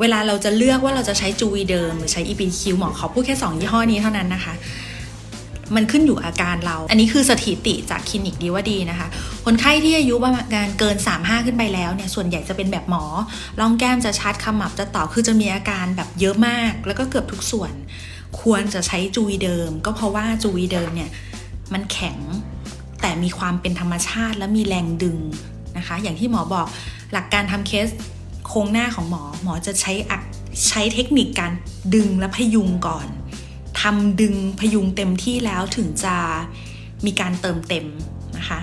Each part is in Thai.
เวลาเราจะเลือกว่าเราจะใช้จูวีเดิมหรือใช้อี EPQ หมอขอพูดแค่ 2 ยี่ห้อนี้เท่านั้นนะคะ มันขึ้นอยู่อาการเรา อันนี้คือสถิติจากคลินิกดีว่าดีนะคะ คนไข้ที่อายุประมาณเกิน 35 ขึ้นไปแล้วเนี่ย ส่วนใหญ่จะเป็นแบบหมอร่องแก้มจะชัดขมับจะต่อคือจะมีอาการแบบเยอะมาก แล้วก็เกือบทุกส่วน ควรจะใช้จูวีเดิม ก็เพราะว่าจูวีเดิมเนี่ยมันแข็งแต่มีความเป็นธรรมชาติและมีแรงดึงนะคะ อย่างที่หมอบอกหลักการทำเคส โครงหน้าของหมอ หมอจะใช้ใช้เทคนิคการดึงและพยุงก่อนทำดึงพยุงเต็มที่แล้วถึงจะมีการเติมเต็มนะคะ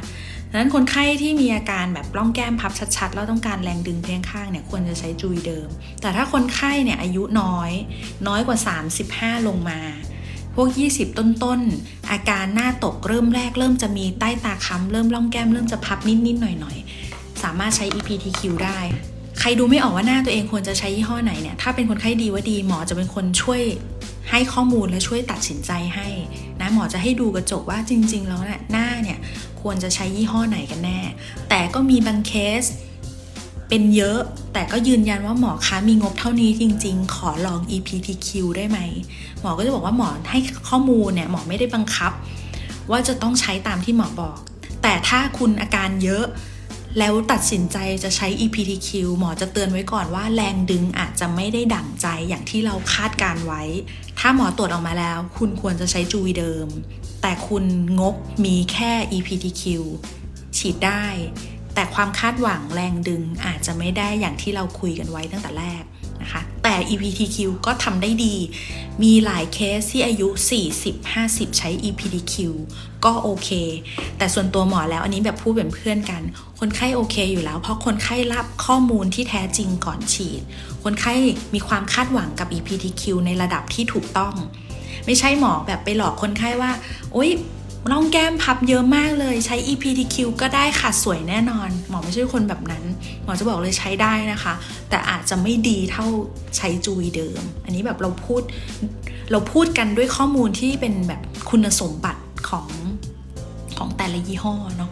ดังนั้นคนไข้ที่มีอาการแบบร่องแก้มพับชัดๆ แล้วต้องการแรงดึงเพียงข้างเนี่ยควรจะใช้จุยเดิม แต่ถ้าคนไข้เนี่ยอายุน้อยน้อยกว่า 35 ลงมา พวก 20 ต้นๆ อาการหน้าตกเริ่มแรกเริ่มจะมีใต้ตาค้ำเริ่มร่องแก้มเริ่มจะพับนิดๆหน่อยๆ สามารถใช้ EPTQ ได้ ใครดูไม่ออกว่าหน้าตัวเองควรจะใช้ยี่ห้อไหนเนี่ย ถ้าเป็นคนไข้ดีว่าดีหมอจะเป็นคนช่วยให้ข้อมูลและช่วยตัดสินใจให้นะหมอจะให้ดูกระจกว่าจริง ๆ แล้วเนี่ยหน้าเนี่ยควรจะใช้ยี่ห้อไหนกันแน่ แต่ก็มีบางเคสเป็นเยอะ แต่ก็ยืนยันว่าหมอคะมีงบเท่านี้จริง ๆ ขอลอง EPTQ ได้ไหม หมอก็จะบอกว่าหมอให้ข้อมูลเนี่ยหมอไม่ได้บังคับ ว่าจะต้องใช้ตามที่หมอบอก แต่ถ้าคุณอาการเยอะ แล้วตัดสินใจจะใช้ EPTQ หมอจะเตือนไว้ก่อนว่าแรงดึงอาจจะไม่ได้ดั่งใจอย่างที่เราคาดการไว้ ถ้าหมอตรวจออกมาแล้ว คุณควรจะใช้จูวีเดิม แต่คุณงบมีแค่ EPTQ ฉีดได้ แต่ความคาดหวังแรงดึงอาจจะไม่ได้อย่างที่เราคุยกันไว้ตั้งแต่แรก นะคะแต่ EPTQ ก็ทำได้ดี มีหลายเคสที่อายุ 40-50 ใช้ EPTQ ก็โอเค แต่ส่วนตัวหมอแล้วอันนี้แบบพูดเป็นเพื่อนกัน คนไข้โอเคอยู่แล้ว เพราะคนไข้รับข้อมูลที่แท้จริงก่อนฉีด คนไข้มีความคาดหวังกับ EPTQ ในระดับที่ถูกต้อง ไม่ใช่หมอแบบไปหลอกคนไข้ว่าโอ๊ย ร่องแก้มพับเยอะมากเลยใช้ EPTQ ก็ได้ค่ะสวยแน่นอน หมอไม่ใช่คนแบบนั้น หมอจะบอกเลยใช้ได้นะคะ แต่อาจจะไม่ดีเท่าใช้จุยเดิม อันนี้แบบเราพูดเราพูดกันด้วยข้อมูลที่เป็นแบบคุณสมบัติของของแต่ละยี่ห้อเนาะ